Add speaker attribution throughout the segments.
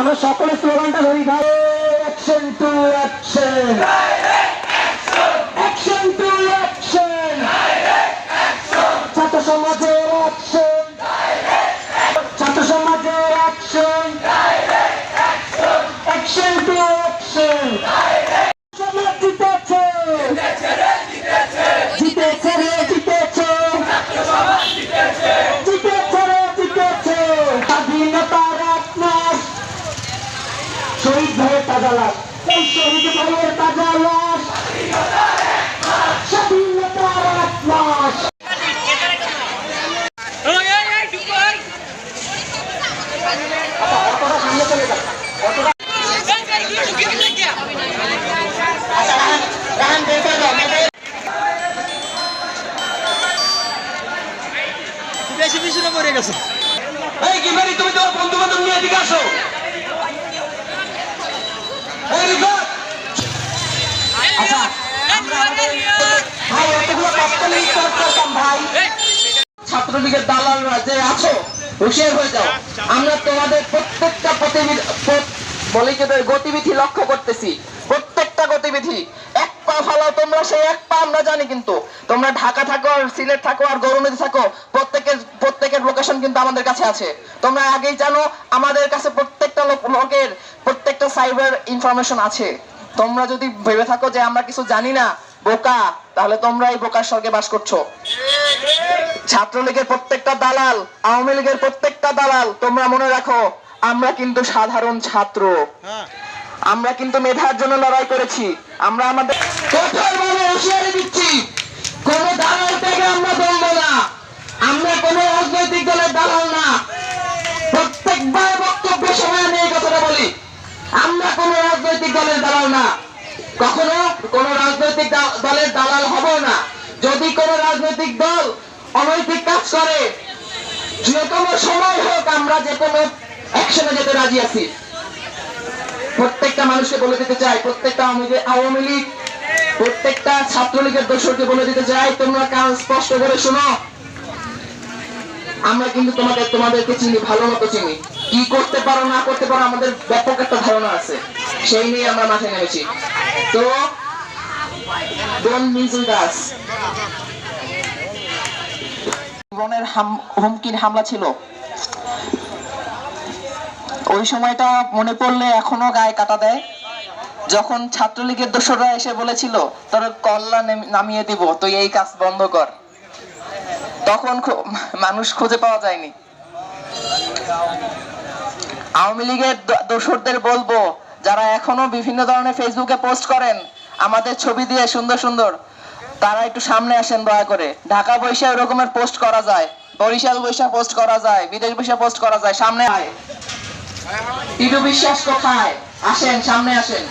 Speaker 1: আচ্ছা তাজা লাশ এই শহীদ ভাইয়ের লাশ স্বাধীনতার এক আচ্ছা
Speaker 2: বেশি পিছনে পড়ে গেছে
Speaker 3: এই গিমারি তুমি তোমার বন্ধু বান্ধব নিয়ে এদিকে আসো। ছাত্রলীগের দালালরা যে আছো হুঁশিয়ার হয়ে যাও। আমরা তোমাদের প্রত্যেকটা গতিবিধি লক্ষ্য করতেছি? প্রত্যেকটা গতিবিধি। এক পা ফালাও তোমরা সেই এক পা আমরা জানি কিন্তু। তোমরা ঢাকা থাকো আর সিলেট থাকো আর গরুনদী থাকো প্রত্যেকের প্রত্যেকের লোকেশন কিন্তু আমাদের কাছে আছে। তোমরা আগেই জানো আমাদের কাছে প্রত্যেকটা লোক লোকের সাইবার ইনফরমেশন আছে। তোমরা যদি ভেবে থাকো যে আমরা কিছু জানি না বোকা তাহলে তোমরা এই বোকার স্বর্গে বাস করছ। ছাত্রলীগের প্রত্যেকটা দালাল আওয়ামী লীগের প্রত্যেকটা দালাল তোমরা মনে রাখো আমরা কিন্তু সাধারণ ছাত্র। আমরা কিন্তু মেধার জন্য লড়াই করেছি। আমরা আমাদের দিচ্ছি। দলের দালাল না। কখনো কোন রাজনৈতিক দলের দালাল হব না। যদি কোন রাজনৈতিক দল অনৈতিক কাজ করে যে কোনো সময় হোক আমরা যে কোনো অ্যাকশনে যেতে রাজি আছি। প্রত্যেকটা মানুষকে বলে দিতে চাই, প্রত্যেকটা আওয়ামী লীগ- আওয়ামী লীগ, প্রত্যেকটা ছাত্রলীগের দর্শককে বলে দিতে চাই, তোমরা কান স্পষ্ট করে শোনো। আমরা কিন্তু তোমাদের তোমাদেরকে চিনি, ভালো মতো চিনি। কি করতে পারো, না করতে পারো, আমাদের ব্যাপক একটা ধারণা আছে। সেই নিয়ে আমরা মাঠে নেমেছি। তো দাস হাম- হুমকির হামলা ছিল। ওই সময়টা মনে পড়লে এখনও গায়ে কাটা দেয়। যখন ছাত্রলীগের দোসররা এসে বলেছিল, তোর কল্লা নামিয়ে দিব, তুই এই কাজ বন্ধ কর। তখন মানুষ খুঁজে পাওয়া যায়নি। আওয়ামী লীগের দোসরদের বলব যারা এখনও বিভিন্ন ধরনের ফেসবুকে পোস্ট করেন, আমাদের ছবি দিয়ে সুন্দর সুন্দর, তারা একটু সামনে আসেন দয়া করে। ঢাকা বৈশা রকমের পোস্ট করা যায়, বরিশাল বৈশা পোস্ট করা যায়, বিদেশ বৈশা পোস্ট করা যায়, সামনে আয়। টিটু বিশ্বাস কোথায়? আসেন, সামনে আসেন।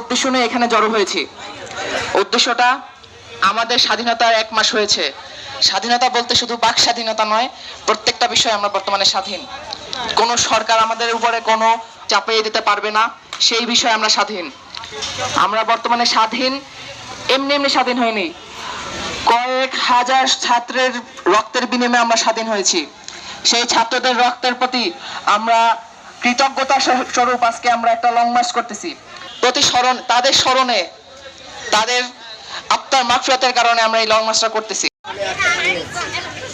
Speaker 3: উদ্দেশ্য নিয়ে এখানে জড়ো হয়েছি। উদ্দেশ্যটা আমাদের স্বাধীনতার এক মাস হয়েছে। স্বাধীনতা বলতে শুধু বাক স্বাধীনতা নয়, প্রত্যেকটা বিষয়ে আমরা বর্তমানে স্বাধীন। কোন সরকার আমাদের উপরে কোনো চাপিয়ে দিতে পারবে না, সেই বিষয়ে আমরা স্বাধীন। আমরা বর্তমানে স্বাধীন, এমনি এমনি স্বাধীন হয়নি কয়েক হাজার ছাত্রের রক্তের বিনিময়ে আমরা স্বাধীন হয়েছি। সেই ছাত্রদের রক্তের প্রতি আমরা কৃতজ্ঞতা স্বরূপ আজকে আমরা একটা লং মার্চ করতেছি। প্রতি স্মরণ, তাদের স্মরণে, তাদের আত্মার মাফিয়াতের কারণে আমরা এই লং মার্চটা করতেছি। Boneka.